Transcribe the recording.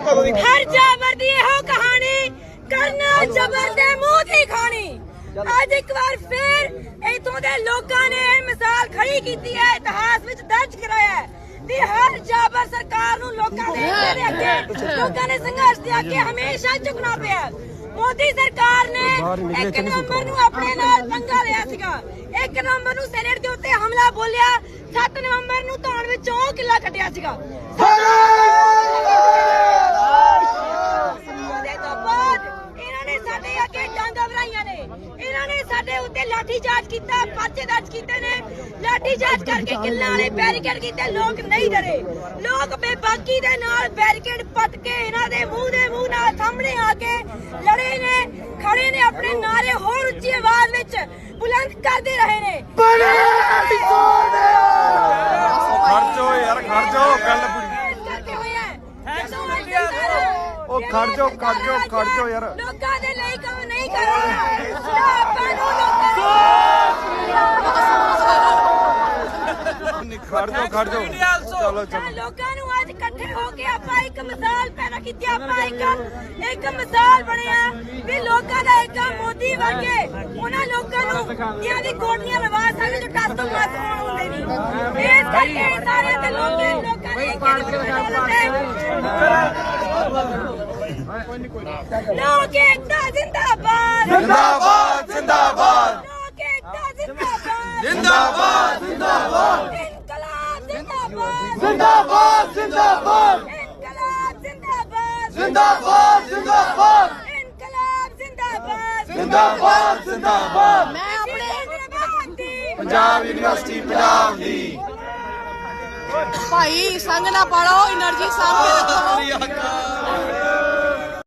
ਹਰ ਜਾਬਰ ਦੀ ਇਹੋ ਕਹਾਣੀ, ਕਰਨਾ ਜਬਰ ਦੇ ਮੂੰਹ ਦੀ ਖਾਣੀ। ਅੱਜ ਇੱਕ ਵਾਰ ਫੇਰ ਇਥੋਂ ਦੇ ਲੋਕਾਂ ਨੇ ਇਹ ਮਿਸਾਲ ਖੜੀ ਕੀਤੀ ਹੈ, ਇਤਿਹਾਸ ਵਿੱਚ ਦਰਜ ਕਰਾਇਆ ਹੈ ਵੀ ਹਰ ਜਾਬਰ ਸਰਕਾਰ ਨੂੰ ਲੋਕਾਂ ਦੇ ਅੱਗੇ ਲੋਕਾਂ ਨੇ ਸੰਘਰਸ਼ ਦੇ ਅੱਗੇ ਹਮੇਸ਼ਾ ਝੁਕਣਾ ਪਿਆ। ਮੋਦੀ ਸਰਕਾਰ ਨੇ 1 ਨਵੰਬਰ ਨੂੰ ਆਪਣੇ ਨਾਲ ਪੰਗਾ ਲਿਆ ਸੀਗਾ। ਇੱਕ ਨਵੰਬਰ ਨੂੰ ਸੈਨੇਟ ਦੇ ਉੱਤੇ ਹਮਲਾ ਬੋਲਿਆ 7 ਨਵੰਬਰ ਨੂੰ ਧੌਣ ਵਿੱਚੋਂ ਕਿੱਲਾ ਕੱਢਿਆ ਸੀਗਾ ਉਹਦੇ ਤੋਂ ਬਾਅਦ ਇਹਨਾਂ ਨੇ ਸਾਡੇ ਅੱਗੇ ਡਾਂਗਾ ਭਰਾਈਆਂ ਨੇ ਇਹਨਾਂ ਨੇ ਸਾਡੇ ਉੱਤੇ ਲਾਠੀ ਚਾਰਜ ਕੀਤਾ ਪਰਚੇ ਦਰਜ ਕੀਤੇ ਨੇ। ਲਾਠੀ ਚਾਰਜ ਕਰਕੇ ਕਿੱਲਾਂ ਵਾਲੇ ਬੈਰੀਕੇਡ ਕੀਤੇ ਲੋਕ ਨਹੀਂ ਡਰੇ। ਲੋਕ ਬੇਬਾਕੀ ਦੇ ਨਾਲ ਬੈਰੀਕੇਡ ਪੱਟ ਕੇ ਇਹਨਾਂ ਦੇ ਮੂੰਹ ਦੇ ਮੂੰਹ ਨਾਲ ਸਾਹਮਣੇ ਆ ਕੇ ਲੜੇ ਨੇ ਖੜੇ ਨੇ ਆਪਣੇ ਨਾਰੇ ਹੋਰ ਉੱਚੀ ਆਵਾਜ਼ ਵਿੱਚ ਬੁਲੰਦ ਕਰਦੇ ਰਹੇ ਨੇ। ਖਰਚੋ ਯਾਰ ਖਰਚੋ ਗੱਲ ਪੂਰੀ ਉਹ ਖੜ ਜਾਓ, ਖੜ ਜਾਓ, ਖੜ ਜਾਓ ਯਾਰ। ਲੋਕਾਂ ਦੇ ਲਈ ਕੰਮ ਨਹੀਂ ਕਰਨਾ ਤਾਂ ਆਪਾਂ ਨੂੰ ਲੋਕਾਂ ਖੜ ਜਾਓ ਖੜ ਜਾਓ। ਚਲੋ ਚਲੋ। ਲੋਕਾਂ ਨੂੰ ਅੱਜ ਇਕੱਠੇ ਹੋ ਕੇ ਆਪਾਂ ਇੱਕ ਮਿਸਾਲ ਪੈਦਾ ਕੀਤੀ ਆਪਾਂ ਇੱਕ ਇੱਕ ਮਿਸਾਲ ਬਣਿਆ ਵੀ ਲੋਕਾਂ ਦਾ ਇੱਕ ਮੋਦੀ ਵਰਗੇ ਉਹਨਾਂ ਲੋਕਾਂ ਨੂੰ ਜਿਨ੍ਹਾਂ ਦੀ ਕੋਟੀਆਂ ਲਵਾ ਸਕਦੇ ਜੋ ਟੱਸ ਤੋਂ ਮੱਤ ਹੁੰਦੇ ਨਹੀਂ। ਇਸ ਕਰਕੇ ਸਾਰੇ ਤੇ ਲੋਕਾਂ ਲੋਕਾਂ ਨੇ ਇੱਕ ਲੋਕ ਇੱਕ ਜਿੰਦਾਬਾਦ। ਜਿੰਦਾਬਾਦ। जिंदाबाद जिंदाबाद इनकलाब जिंदाबाद जिंदाबाद जिंदाबाद इनकलाब जिंदाबाद जिंदाबाद जिंदाबाद मैं ਆਪਣੇ ਪੰਜਾਬ ਯੂਨੀਵਰਸਿਟੀ ਪੰਜਾਬ ਦੀ ਭਾਈ ਸੰਗ ਨਾ ਪਾਲੋ એનર્ਜੀ ਸਾਂਭ ਕੇ ਰੱਖੋ